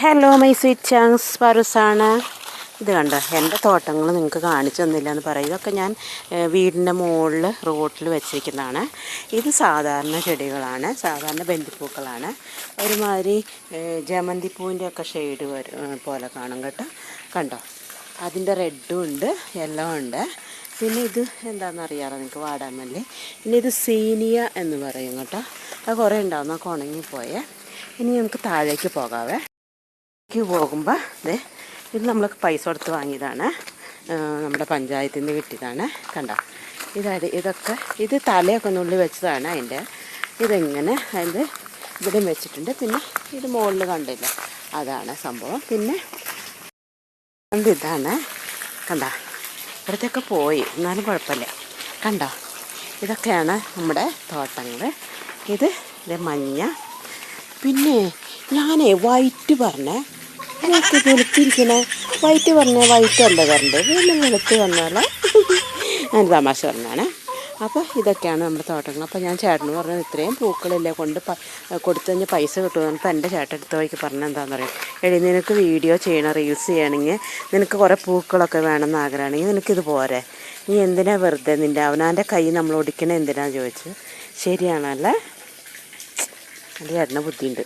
Hello my sweet chunks പാറുസാണ് ഇത് കണ്ടോ? എന്റെ തോട്ടങ്ങൾ നിങ്ങൾക്ക് കാണിച്ചു തന്നില്ല എന്ന് പറയും. ഇതൊക്കെ ഞാൻ വീടിന്റെ മുകളിൽ റോട്ടിൽ വെച്ചിരിക്കുന്നതാണ്. ഇത് സാധാരണ ചെടികളാണ്. സാധാരണ ബന്ധിപ്പൂക്കളാണ് ഒരുമാതിരി ജമന്തിപ്പൂവിന്റെ ഒക്കെ ഷെയ്ഡ് പോലെ കാണും കേട്ടോ. കണ്ടോ? അതിന്റെ റെഡും ഉണ്ട് യെല്ലോ ഉണ്ട്. പിന്നെ ഇത് എന്താണെന്ന് അറിയാറോ നിങ്ങൾക്ക് വാടാമല്ലി? പിന്നെ ഇത് സീനിയ എന്ന് പറയും കേട്ടോ. അത് കുറേ ഉണ്ടാവും. നമുക്ക് ഉണങ്ങിപ്പോയേ. ഇനി നമുക്ക് താഴേക്ക് പോകാവേ. ക്ക് പോകുമ്പോൾ ദേ ഇത് നമ്മൾ പൈസ കൊടുത്ത് വാങ്ങിയതാണ്. നമ്മുടെ പഞ്ചായത്തിൽ നിന്ന് കിട്ടിയതാണ്. കണ്ടോ? ഇതായത് ഇതൊക്കെ ഇത് തലയൊക്കെ നുള്ളി വെച്ചതാണ് അതിന്റെ. ഇതിങ്ങനെ അതിന്റെ ഇവിടെ വെച്ചിട്ടുണ്ട്. പിന്നെ ഇത് മുകളിൽ കണ്ടില്ല? അതാണ് സംഭവം. പിന്നെ ഇത് ഇതാണ്. കണ്ട? ഇവിടത്തെയൊക്കെ പോയി. എന്നാലും കുഴപ്പമില്ല. കണ്ടോ? ഇതൊക്കെയാണ് നമ്മുടെ തോട്ടങ്ങൾ ഇത് ഇത് മഞ്ഞ. പിന്നെ ഞാനേ വൈറ്റ് പറഞ്ഞേ. ഇതൊക്കെ വെളുത്തിരിക്കണേ വൈറ്റ് പറഞ്ഞ വൈറ്റ് അല്ല വരണ്ടേ വീണ്ടും വെളുത്ത് വന്നാലോ ഞാൻ തമാശ പറഞ്ഞാണേ അപ്പോൾ ഇതൊക്കെയാണ് നമ്മുടെ തോട്ടങ്ങൾ. അപ്പോൾ ഞാൻ ചേട്ടന് പറഞ്ഞത് ഇത്രയും പൂക്കളില്ലേ കൊണ്ട് കൊടുത്തു കഴിഞ്ഞാൽ പൈസ കിട്ടുമെന്ന് പറഞ്ഞപ്പോൾ എന്റെ ചേട്ടൻ എടുത്ത വഴിക്ക് പറഞ്ഞത് എന്താണെന്ന് അറിയാം എടി നിനക്ക് വീഡിയോ ചെയ്യണം റീൽസ് ചെയ്യണമെങ്കിൽ നിനക്ക് കുറേ പൂക്കളൊക്കെ വേണമെന്ന് ആഗ്രഹമാണെങ്കിൽ നിനക്കിത് പോരെ. നീ എന്തിനാ വെറുതെ നിന്റെ അവനാന്റെ കൈ നമ്മൾ ഒടിക്കണേ എന്തിനാ ചോദിച്ചു ശരിയാണല്ലേ? എന്റെ ചേട്ടന് ബുദ്ധിയുണ്ട്.